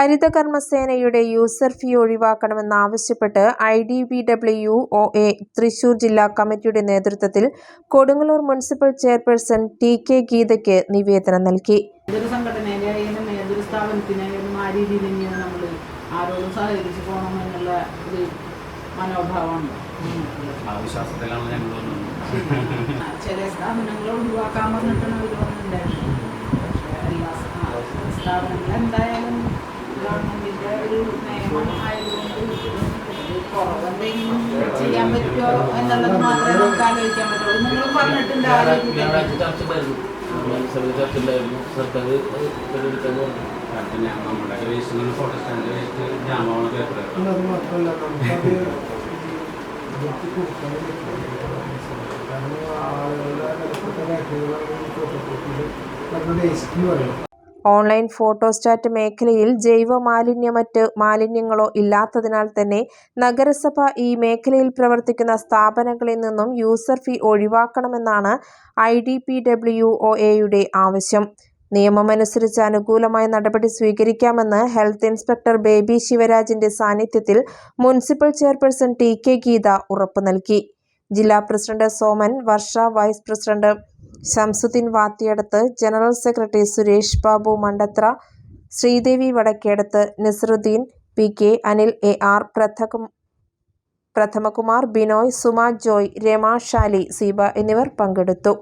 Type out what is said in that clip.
ഹരിതകർമ്മസേനയുടെ user fee ഒഴിവാക്കണമെന്നാവശ്യപ്പെട്ട് I D B W O A Thrissur ജില്ലാ കമ്മിറ്റിയുടെ നേതൃത്വത്തിൽ Kodungallur municipal chairperson T K ഗീതയ്ക്ക് നിവേദനം നൽകി. ഏതൊരു സംഘടനയിലായാലും ഏതൊരു സ്ഥാപനത്തിനായാലും ആ രീതിയിൽ തന്നെയാണ് നമ്മൾ ആരോടും സഹകരിച്ച് പോകണം എന്നുള്ള ഒരു മനോഭാവമാണ്. ചില സ്ഥാപനങ്ങൾ ഒഴിവാക്കാൻ പറഞ്ഞിട്ടാണ് അവർ വന്നിട്ടുണ്ടായിരുന്നത്. എല്ലാ സ്ഥാപനങ്ങൾ എന്തായാലും ഒരു കുറവെന്തെങ്കിലും ചെയ്യാൻ പറ്റുമോ എന്നുള്ളത് മാത്രമേ നമുക്ക് ആലോചിക്കാൻ പറ്റുള്ളൂ നിങ്ങൾ പറഞ്ഞിട്ടുണ്ട് സർക്കാർ നമ്മുടെ ഫോട്ടോ സ്റ്റാൻഡ് വേസ്റ്റ് പിന്നെ അത് മാത്രമല്ല കൊടുക്കാൻ കാരണം ആളുകളുടെ വിലപ്പെട്ട രേഖകളാണ് ഈ ഫോട്ടോ കോപ്പിയിൽ നമ്മൾ എന്ന് പറയുന്നത് ഓൺലൈൻ ഫോട്ടോസ്റ്റാറ്റ് മേഖലയിൽ ജൈവ മാലിന്യമറ്റ് മാലിന്യങ്ങളോ ഇല്ലാത്തതിനാൽ തന്നെ നഗരസഭ ഈ മേഖലയിൽ പ്രവർത്തിക്കുന്ന സ്ഥാപനങ്ങളിൽ നിന്നും user fee ഒഴിവാക്കണമെന്നാണ് I D P W O എയുടെ ആവശ്യം. നിയമമനുസരിച്ച് അനുകൂലമായ നടപടി സ്വീകരിക്കാമെന്ന് ഹെൽത്ത് ഇൻസ്പെക്ടർ ബേബി ശിവരാജിന്റെ സാന്നിധ്യത്തിൽ municipal chairperson T K Geetha ഉറപ്പു നൽകി. ജില്ലാ president Soman Varsha vice president Shamsuddin Vathiyadath general secretary Suresh Babu Mandathra Sreedevi Vadakkedath Nasaruddin P K Anil A R പ്രഥകും Prathamakumar Binoy Suma Joy Rama Shali Seeba എന്നിവർ പങ്കെടുത്തു.